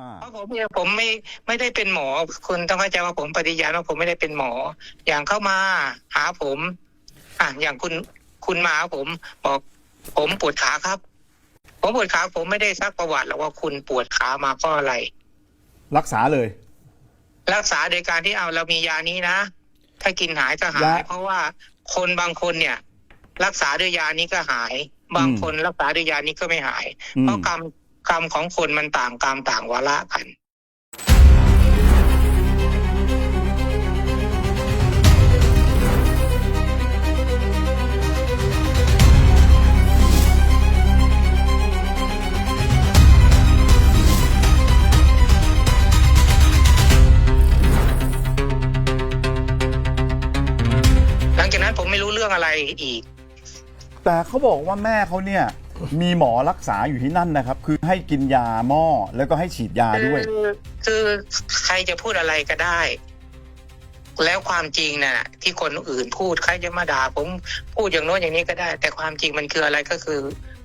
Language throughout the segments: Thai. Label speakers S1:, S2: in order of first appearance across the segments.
S1: อ่า
S2: เพราะผมเนี่ยผมไม่ไม่ได้เป็นหมอ คุณต้องเข้าใจว่าผมปฏิญาณว่าผมไม่ได้เป็นหมอ อย่างเข้ามาหาผม อะอย่างคุณคุณมาหาผมบอก ผมปวดขาครับ ผมปวดขาผมไม่ได้ซักประวัติหรอกว่าคุณปวดขามาเพราะอะไร
S1: รักษาเลย
S2: รักษาโดยการที่เอาเรามียานี้นะ ถ้ากินหายก็หาย
S1: ยา
S2: เพราะว่าคนบางคนเนี่ย รักษาด้วยยานี้ก็หาย บาง
S1: อืม
S2: คนรักษาด้วยยานี้ก็ไม่หาย
S1: อื
S2: เพ
S1: ม
S2: ราะกรรม กรรมของคนมันต่างกรรมต่างวาระกันหลังจากนั้นผมไม่รู้เรื่องอะไรอีก
S1: แต่เขาบอกว่าแม่เขาเนี่ย มีหมอรักษาอยู่ที่นั่นนะครับ คือให้กินยาหม้อแล้วก็ให้ฉีดยาด้วย
S2: คือคือใครจะพูดอะไรก็ได้ แล้วความจริงน่ะ ที่คนอื่นพูดใครจะมาด่าผมพูดอย่างโน้นอย่างนี้ก็ได้ แต่ความจริงมันคืออะไรก็คือ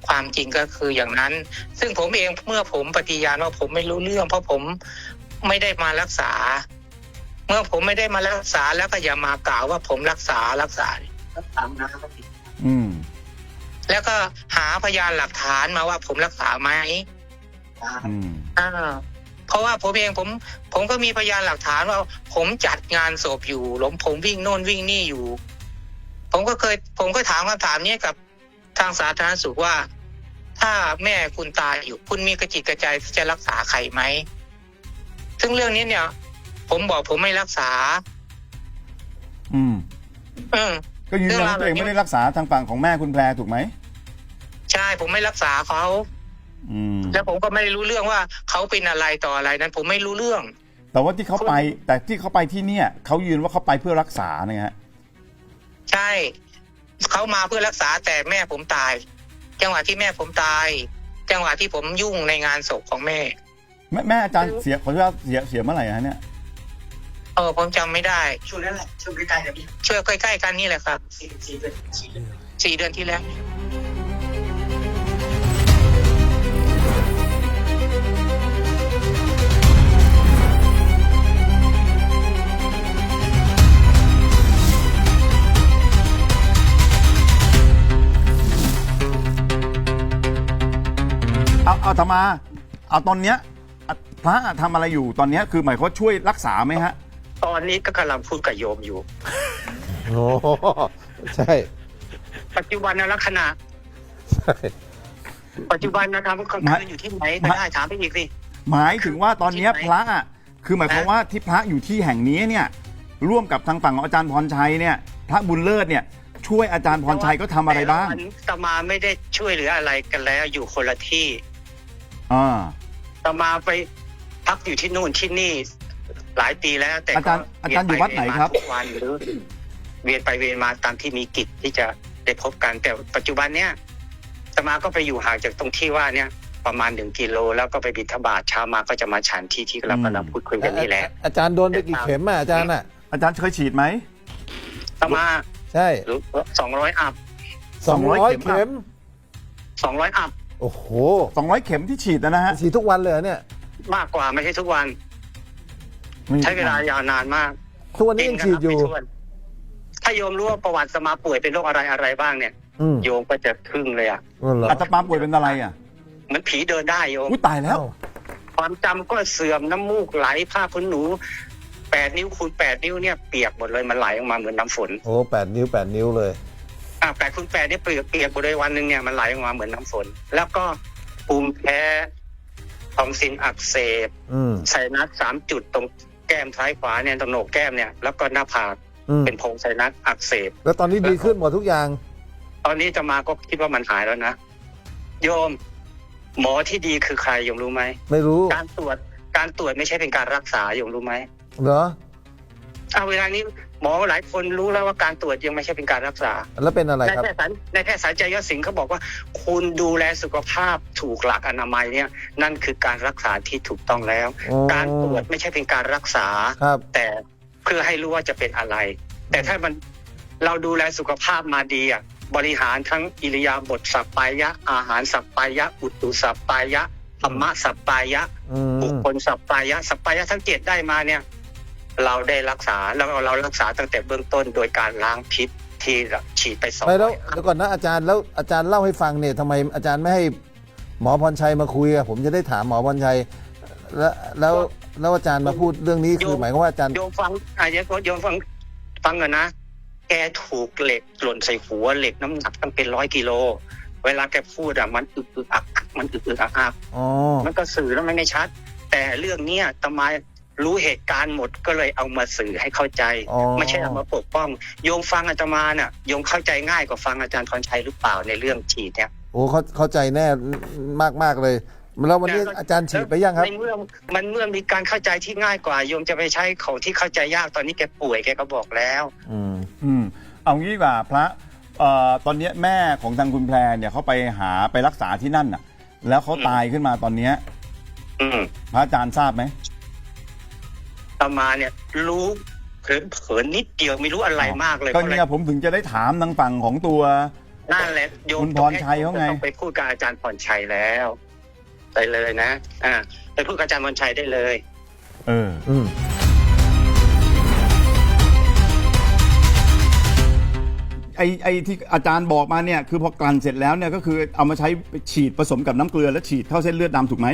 S2: ความจริงก็คืออย่างนั้น ซึ่งผมเองเมื่อผมปฏิญาณว่าผมไม่รู้เรื่อง เพราะผมไม่ได้มารักษา เมื่อผมไม่ได้มารักษาแล้วก็อย่ามากล่าวว่าผมรักษารักษารักษา แล้วก็หาพยานหลักฐานมาว่าผมรักษาไหม
S1: อืม
S2: อ่าเพราะว่าผมเองผม ผมก็มีพยานหลักฐานว่า ผมจัดงานศพอยู่หลมผมวิ่งโน่นวิ่งนี่อยู่ ผมก็เคย ผมก็ถามคำถามนี้กับทางสาธารณสุขว่า ถ้าแม่คุณตายอยู่ คุณมีกระจิตกระใจที่จะรักษาใครไหมซึ่งเรื่องนี้เนี่ย ผมบอกผมไม่รักษา
S1: อืม
S2: อืม
S1: ก็ยืนยันว่าตัวเองไม่ได้รักษาทางฝั่งของแม่คุณแพรถูกไหม
S2: ใช่ผมไม่รักษาเขา
S1: อืม
S2: แล้วผมก็ไม่ได้รู้เรื่องว่าเขาเป็นอะไรต่ออะไรนั้น ผมไม่รู้เรื่อง
S1: แต่ว่าที่เขาไป แต่ที่เขาไปที่เนี่ยเขายืนว่าเขาไปเพื่อรักษานะฮะ
S2: ใช่เขามาเพื่อรักษาแต่แม่ผมตาย จังหวะที่แม่ผมตาย จังหวะที่ผมยุ่งในงานศพของแม่
S1: แม่แม่อาจารย์เสียขออนุญาตเสียเสียเมื่อไหร่ฮะเนี่ย
S2: เออผมจำไม่ได้
S3: ช่วงนั้นแหละช่วงใกล้ๆกับพี่
S2: ช่วยใกล้ๆกันนี่แหละครับ
S3: สี่สี่เดือนสี่เดือน
S2: สี่เดือนที่แล้ว
S1: เอาเอาธรรมา เอาตอนเนี้ยอะพระทำอะไรอยู่ตอนเนี้ยคือหมายความว่าช่วยรักษาไหมฮะ
S2: ตอนนี้ก็กำลังพูดกับโยมอยู่
S4: โอ้ใช่
S2: ปัจจุบันนลักษณะ
S4: ใช่
S2: ปัจจุบันนะครับกลางคืนอยู่ที่ไหนก็ได้ถามไปอีกสิ
S1: หมายถึงว่าตอนเนี้ย
S2: ที่ไหน
S1: พระอะคือหมายความว่าที่พระอยู่ที่แห่งนี้เนี่ย ร่วมกับทางฝั่งของอาจารย์พรชัยเนี่ย พระบุญเลิศเนี่ย ช่วยอาจารย์พรชัยก็ทำอะไรบ้าง
S2: แต่ละวันตมาไม่ได้ช่วยเหลืออะไรกันแล้วอยู่คนละที่
S1: อ่า
S2: ตมาไปพักอยู่ที่นู่นที่นี่ หลายปีแล้ว แต่ก็
S1: อาจารย์อาจารย์อยู่วัดไหนครับ
S2: เวียนปเวียนมาทุกวันหรือเวียนไปเวียนมาตามที่มีกิจที่จะได้พบกัน แต่ปัจจุบันเนี้ยตมาก็ไปอยู่ห่างจากตรงที่ว่าเนี่ยประมาณหนึ่งกิโลแล้วก็ไปบิณฑบาตเช้ามาก็จะมาฉันที่ที่เรากำลังพูดคุยกันนี่แหละ
S4: อาอาจารย์โดนไปกี่เข็มอะอาจารย์อะ
S1: อาจารย์เคยฉีดไหม
S2: ตมา
S4: ใช่
S2: หรือสองร้อยอัพ
S4: สองร้อย
S1: 200เข็ม
S4: เข็ม
S2: สองร้อยอัพ
S4: โอ้โห
S1: 200เข็มที่ฉีดนะฮะ
S4: ฉีดทุกวันเลยเหรอเนี่ย
S2: มากกว่าไม่ใช่ทุกวัน
S1: ไม่
S2: ใช้เวลายาวนานมาก
S4: ทุกวันนี้ยังฉีดอยู่
S2: กินกันนับไม่ถ้วนถ้าโยมรู้ว่าประวัติสมาป่วยเป็นโรคอะไรอะไรบ้างเนี่ย
S4: อืม
S2: โยมก็จะทึ่งเลยอะ
S4: นั่นเหรอ
S1: อาตมาป่วยเป็นอะไรอะ
S2: เหมือนผีเดินได้โยม
S1: อุ้ยตายแล้ว
S4: เอ้า
S2: ความจำก็เสื่อมน้ำมูกไหลผ้าขนหนูแปดนิ้วคูณแปดนิ้วเนี่ยเปียกหมดเลยมันไหลออกมาเหมือนน้ำฝน
S4: โอ้แปดนิ้วแปดนิ้วเลย
S2: อ่าแปดคูณแปดเนี่ยเปียกเปียกหมดเลยวันหนึ่งเนี่ยมันไหลออกมาเหมือนน้ำฝน แล้วก็ภูมิแพ้ทอมซินอักเสบ
S4: อืม
S2: ไซนัสสามจุดตรง แก้มซ้ายขวาเนี่ยตรงโหนกแก้มเนี่ยแล้วก็หน้าผาก
S4: อืม
S2: เป็นโพรงไซนัสอักเสบ
S4: แล้วตอนนี้ดีขึ้นหมดทุกอย่าง
S2: ตอนนี้จะมาก็คิดว่ามันหายแล้วนะโยม หมอที่ดีคือใครโยมรู้ไหม
S4: ไม่รู้
S2: การตรวจการตรวจไม่ใช่เป็นการรักษาโยมรู้ไหม
S4: เหรอ
S2: เอาเวลานี้ หมอหลายคนรู้แล้วว่าการตรวจยังไม่ใช่เป็นการรักษา
S4: แล้วเป็นอะไร
S2: ใน
S4: ครับ
S2: แพทย์สันในแพทย์สารใจยศสิงห์เขาบอกว่า คุณดูแลสุขภาพถูกหลักอนามัยเนี่ยนั่นคือการรักษาที่ถูกต้องแล้ว
S4: โอ้
S2: การตรวจไม่ใช่เป็นการรักษา
S4: ครับ
S2: แต่เพื่อให้รู้ว่าจะเป็นอะไร แต่ถ้ามันเราดูแลสุขภาพมาดีอะบริหารทั้งอิริยาบถสัปปายะ อาหารสัปปายะ อุตุสัปปายะ
S5: ธรรมะสัปปายะ
S4: อื
S5: บุค
S4: ม
S5: คลสัปปายะสัปปายะทั้งเจ็ดได้มาเนี่ย เราได้รักษาแล้วเรารักษาตั้งแต่เบื้องต้นโดยการล้างพิษที่ฉีดไปสอง
S4: ไม่แล้ว
S5: ร้อย
S4: เดี๋ยวก่อนนะอาจารย์แล้วอาจารย์เล่าให้ฟังเนี่ยทำไมอาจารย์ไม่ให้หมอพรชัยมาคุยอะผมจะได้ถามหมอพรชัย แล้วแล้วแล้วอาจารย์มาพูดเรื่องนี้คือหมายความว่าอาจารย์
S5: โยมฟังอาจารย์โยมฟังฟังกันนะแกถูกเหล็กหล่นใส่หัวเหล็กน้ำหนักตั้งเป็นร้อยกิโลเวลาแกพูดอะมันอึกอึกอักอักมันอึกอึกอักอัก
S4: อ๋อ
S5: มันก็สื่อแล้วมันไม่ชัด แต่เรื่องเนี้ยตมา รู้เหตุการณ์หมดก็เลยเอามาสื่อให้เข้าใจ
S4: อ๋อ
S5: ไม่ใช่เอามาปกป้อง โยมฟังอาตมาน่ะโยมเข้าใจง่ายกว่าฟังอาจารย์พรชัยหรือเปล่าในเรื่องฉีดเนี่ย
S4: โอ้เขาเข้าใจแน่มากมากๆเลยแล้ววันนี้อาจารย์ฉีดไปยังครับ
S5: ในเมื่อมันเมื่อมีการเข้าใจที่ง่ายกว่าโยมจะไปใช้ของที่เข้าใจยากตอนนี้แกป่วยแกก็บอกแล้ว
S4: อืม
S1: อืมเอางี้ดีกว่าพระเอ่อตอนเนี้ยแม่ของทางคุณแพรเนี่ยเขาไปหาไปรักษาที่นั่นน่ะ แล้วเขาตายขึ้นมาตอนเนี้ย
S5: อืม
S1: พระอาจารย์ทราบไหม
S5: อา ตมาเนี่ยรู้เผินเผินๆนิดเดียวไม่รู้อะไรมากเลย
S1: ก็เนี่ยผมถึงจะได้ถามทางฝั่งของตัว
S5: นั่นแหละโยม
S1: คุณพรชัยเขาไง
S5: ต้องไปพูดกับอาจารย์พรชัยแล้วไปเลยนะอ่าไปพูดกับอาจารย์พรชัยได้เลย
S1: เออ
S4: อืม
S1: ไอไอที่อาจารย์บอกมาเนี่ยคือพอกลั่นเสร็จแล้วเนี่ยก็คือเอามาใช้ฉีดผสมกับน้ำเกลือแล้วฉีดเข้าเส้นเลือดดำถูกไหม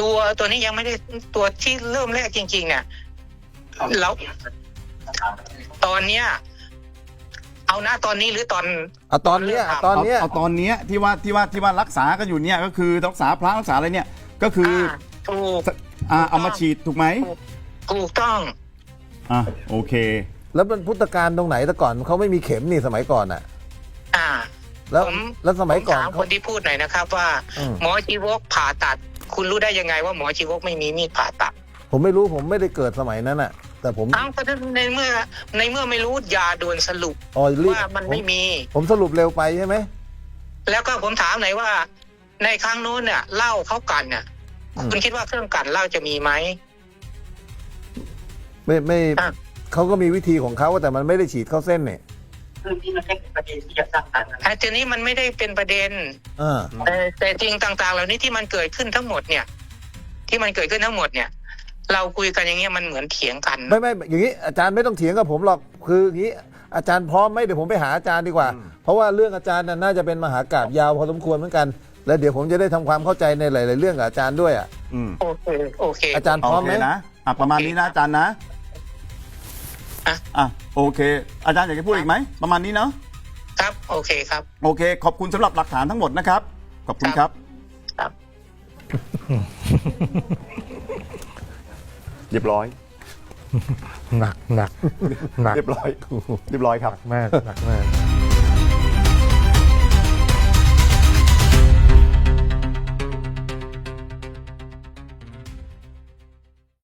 S2: ตัวตัวนี้ยังไม่ได้ตัวที่เริ่มแรกจริง ๆ เนี่ยแล้วตอนเนี้ย เอาหน้าตอนนี้หรือตอน
S4: เอาตอนเนี้ยเอาตอนเนี้ย
S1: เอาตอนเนี้ยที่ว่าที่ว่าที่ว่ารักษากันอยู่เนี่ย ก็คือรักษาพระรักษาอะไรเนี่ย ก็คืออ
S2: ถูก
S1: อ่าเอามาฉีดถูกไหม
S2: ถูกต้อง
S1: อะโอเค
S4: แล้วมันพุทธการตรงไหนแต่ก่อนเขาไม่มีเข็มนี่สมัยก่อนอะ
S2: อ่า
S4: แล้ว
S2: ผม
S4: แล้วสมัยก่อน
S2: ผถาม
S4: เขา
S2: คนที่พูดหน่อยนะครับ ว่า
S4: อืม
S2: หมอชีวกผ่าตัด คุณรู้ได้ยังไงว่าหมอชีวกไม่มีมีดผ่าตัด
S4: ผมไม่รู้ผมไม่ได้เกิดสมัยนั้นอะแต่ผม
S2: อ้าวก็ในเมื่อ ในเมื่อไม่รู้อยาด่วนสรุป
S4: อ๋อรีบ
S2: ว่ามัน
S4: ผ
S2: ไม่มี
S4: ผมสรุปเร็วไปใช่ไหม
S2: แล้วก็ผมถามหน่อยว่า ในครั้งนู้นเนี่ยเหล้าเขากันเนี่ย
S4: อืม
S2: คุณคิดว่าเครื่องกลันเหล้าจะมีไหม
S4: ไม่ไม่
S2: อะ
S4: เขาก็มีวิธีของเขาแต่มันไม่ได้ฉีดเข้าเส้นเนี่ย
S3: เรื่องที่มันแค่เป็นประเด็นที่จะสร้างการนะ
S2: ไอ้ทีนี้มันไม่ได้เป็นประเด็น
S4: อ่า
S2: แต่แต่จริงต่างๆ เหล่านี้ที่มันเกิดขึ้นทั้งหมดเนี่ย ที่มันเกิดขึ้นทั้งหมดเนี่ย เราคุยกันอย่างเงี้ยมันเหมือนเถียงกัน
S4: ไม่ไม่อย่างนี้อาจารย์ไม่ต้องเถียงกับผมหรอกคืออย่างนี้อาจารย์พร้อมไหมเดี๋ยวผมไปหาอาจารย์ดีกว่าเพราะว่าเรื่องอาจารย์น่ะน่าจะเป็นมหากราบยาวพอสมควรเหมือนกัน แล้วเดี๋ยวผมจะได้ทำความเข้าใจในหลาย ๆ เรื่องกับอาจารย์ด้วยอะ
S1: อืม
S2: โอเคโอเค
S4: อาจารย์
S1: โอ
S4: พร้อม
S1: เค
S4: ไหม
S1: นะอะประมาณนี้นะอาจารย์นะ
S2: อะ
S1: อะโอเค อาจารย์อยากจะพูดอีกไหม ประมาณนี้เนาะ
S2: ครับ โอเคครับ
S1: โอเค ขอบคุณสำหรับหลักฐานทั้งหมดนะครับ ขอบคุณครับ
S2: ครับ
S1: เรียบร้อย
S6: หนักหนักหนัก
S1: เรียบร้อย เรียบร้อยครับ
S6: มากหนักมาก